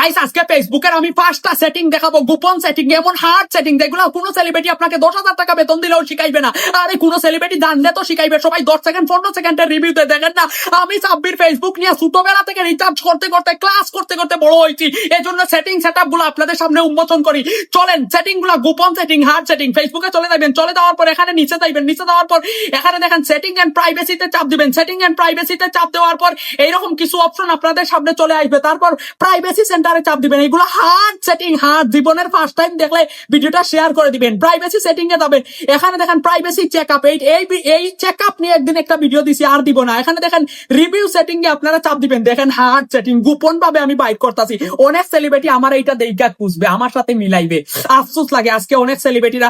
Guys আজকে ফেসবুকের আমি পাঁচটা সেটিং দেখাবো। গোপন সেটিং এমন হার্ড সেটিং যেগুলো কোনো সেলিব্রিটি আপনাকে দশ হাজার টাকা বেতন দিলেও শিখাইবে না। আরে, কোনো সেলিব্রিটি জানলে তো শিখাইবে। সবাই দশ সেকেন্ড পনেরো সেকেন্ডের রিভিউতে দেখেন না। আমি সাব্বির ফেসবুক নিয়ে ছোটবেলা থেকে রিচার্জ করতে করতে ক্লাস করতে করতে বড় হয়েছি। এই জন্য সেটিং সেটগুলো আপনাদের সামনে উন্মোচন করি। চলেন সেটিংগুলো গোপন সেটিং হার্ড সেটিং ফেসবুকে চলে যাবেন চলে যাওয়ার পর এখানে নিচে যাইবেন, নিচে যাওয়ার পর এখানে দেখেন সেটিং এন্ড প্রাইভেসিতে চাপ দিবেন। সেটিং এন্ড প্রাইভেসিতে চাপ দেওয়ার পর এইরকম কিছু অপশন আপনাদের সামনে চলে আসবে। তারপর প্রাইভেসি সেন্টারে চাপ দিবেন। এগুলো হার্ড সেটিং হার্ড জীবনের ফার্স্ট টাইম দেখলে ভিডিওটা শেয়ার করে দিবেন। প্রাইভেসি সেটিং এ যাবেন। এখানে দেখেন প্রাইভেসি চেক আপ এই এই চেক আপ নিয়ে একদিন একটা ভিডিও দিছি, আর দিব না। এখানে দেখেন রিভিউ সেটিং এ আপনারা চাপ দিবেন। দেখেন হার্ড সেটিং গোপন ভাবে আমি বাইক করতেছি। অনেক সেলিব্রিটি আমার এইটা দেখা খুঁজবে, আমার সাথে মিলাইবে। আফসোস লাগে, আজকে অনেক সেলিব্রিটিরা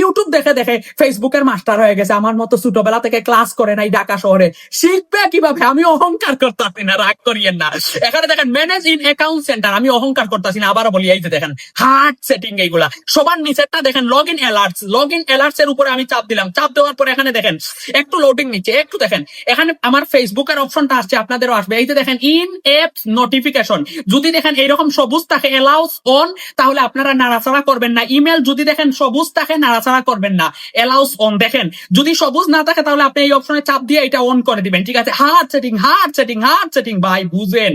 ইউটিউব দেখে দেখে ফেসবুকের মাস্টার হয়ে গেছে। আমার মতো ছোটবেলা থেকে ক্লাস করে নাই ঢাকা শহরে। শিখবে কীভাবে? আমি অহংকার করতেছি না, রাগ করিয়েন না। এখানে দেখেন ম্যানেজ ইন অ্যাকাউন্ট সেন্টার আমি অহংকার করতেছি না, আবারও বলি, এই যে দেখেন হার্ড সেটিং এইগুলা। সবার নিচেরটা দেখেন log in alerts log in alerts এর উপরে আমি চাপ দিলাম। চাপ দেওয়ার পরে এখানে দেখেন, একটু লোডিং নিচ্ছে, একটু দেখেন, এখানে আমার ফেসবুকের অপশনটা আসছে, আপনাদেরও আসবে। এই যে দেখেন ইন অ্যাপ নোটিফিকেশন যদি দেখেন এইরকম সবুজ থাকে অ্যালাউস অন তাহলে আপনারা নাড়াচাড়া করবেন না। ইমেল যদি দেখেন সবুজ থাকে, নাড়াচাড়া করবেন না। অ্যালাউস অন দেখেন, যদি সবুজ না থাকে, তাহলে আপনি এই অপশনে চাপ দিয়ে এটা অন করে দিবেন, ঠিক আছে? Hard setting hard setting hard setting ভাই, বুঝেন।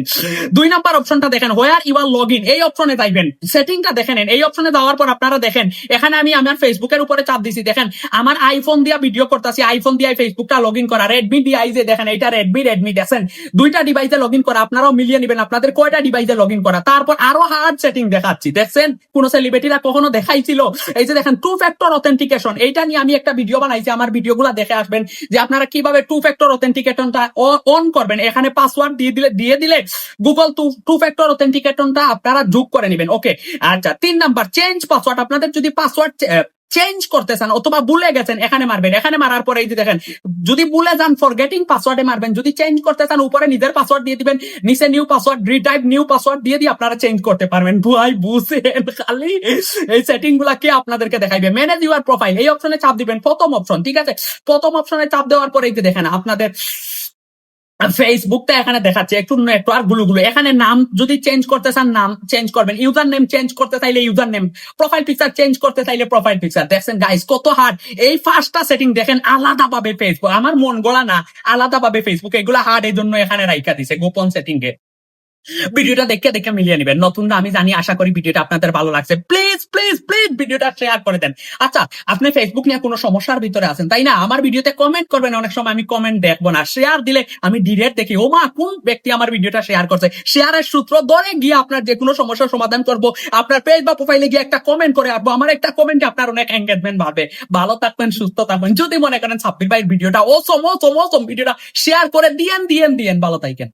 দুই নাম্বার অপশনটা দেখেন হোয়ার ইউর লগ ইন এই অপশনে যাইবেন। সেটিংটা দেখে নেন এই অপশনে যাওয়ার পর আপনারা দেখেন, এখানে আমি আমার ফেসবুকের উপরে চাপ দিছি। দেখেন, আমার আইফোন দিয়া ভিডিও করতেছি আইফোন দিয়ে ফেসবুকটা লগ ইন করা রেডমি দিয়ে যে দেখেন এটা রেডমি রেডমি দেখেন। দুইটা ডিভাইসে লগ ইন করা, আপনারাও মিলিয়ে নেবেন, আপনাদের কয়টা ডিভাইসে লগ ইন করা। তারপর আরও হার্ড সেটিং দেখাচ্ছি। দেখছেন? কোন সেলিব্রিটিরা কখনো দেখাইছিল? এই যে দেখেন টু ফ্যাক্টর অথেন্টিকেশন এইটা নিয়ে আমি একটা ভিডিও বানাইছি, আমার ভিডিও ভিডিওগুলো দেখে আসবেন, যে আপনারা কীভাবে টু ফ্যাক্টর অথেন্টিকেশনটা অন করবেন। এখানে পাসওয়ার্ড দিয়ে দিলে দিয়ে দিলে গুগল টু ফ্যাক্টর অথেন্টিকেশনটা আপনারা যোগ করে নেবেন। ওকে আচ্ছা তিন নাম্বার চেঞ্জ পাসওয়ার্ড আপনাদের যদি পাসওয়ার্ড চেঞ্জ করতে চান অথবা ভুলে গেছেন, এখানে মারবেন। এখানে মারার পরে এই যে দেখেন, যদি ভুলে যান ফরগেটিং পাসওয়ার্ডে মারবেন। যদি চেঞ্জ করতে চান, উপরে নিজের পাসওয়ার্ড দিয়ে দিবেন, নিচে new password retype new password দিয়ে দিয়ে আপনারা চেঞ্জ করতে পারবেন। ভাই বুঝেন খালি এই সেটিংগুলা কে আপনাদেরকে দেখাইবে? ম্যানেজ ইউর প্রোফাইল এই অপশনে চাপ দিবেন, প্রথম অপশন ঠিক আছে? প্রথম অপশনে চাপ দেওয়ার পরে এই যে দেখেন, আপনাদের ফেসবুকটা এখানে দেখাচ্ছে, একটু একটু আরগুলো গুলো। এখানে নাম যদি চেঞ্জ করতে চান, নাম চেঞ্জ করবেন। ইউজার নেম চেঞ্জ করতে চাইলে user name profile picture change করতে চাইলে প্রোফাইল পিকচার দেখছেন গাইস কত হার্ড এই ফার্স্টটা সেটিং দেখেন আলাদা ভাবে ফেসবুক আমার মন গড়া না আলাদা ভাবে ফেসবুক এগুলো হার্ড এই জন্য এখানে রাইখা দিছে, গোপন সেটিং এ ভিডিওটা দেখে দেখে মিলিয়ে নেবেন। নতুন আমি জানি, আশা করি ভিডিওটা আপনাদের ভালো লাগছে। প্লিজ প্লিজ প্লিজ ভিডিওটা শেয়ার করে দেন। আচ্ছা আপনি ফেসবুক নিয়ে কোনো সমস্যার ভিতরে আছেন, তাই না? আমার ভিডিওতে কমেন্ট করবেন, অনেক সময় আমি কমেন্ট দেখব না। শেয়ার দিলে আমি ডিরেক্ট দেখি, ও মা, কোন ব্যক্তি আমার ভিডিওটা শেয়ার করছে? শেয়ারের সূত্র ধরে গিয়ে আপনার যে কোনো সমস্যার সমাধান করব। আপনার পেজ বা প্রোফাইলে গিয়ে একটা কমেন্ট করে আসব আমার একটা কমেন্টে আপনার অনেক এঙ্গেজমেন্ট বাড়বে। ভালো থাকবেন, সুস্থ থাকবেন। যদি মনে করেন সাব্বির ভাই ভিডিওটা ও সম ও ভিডিওটা শেয়ার করে দিয়েন দিয়েন দিয়েন। ভালো থাকেন।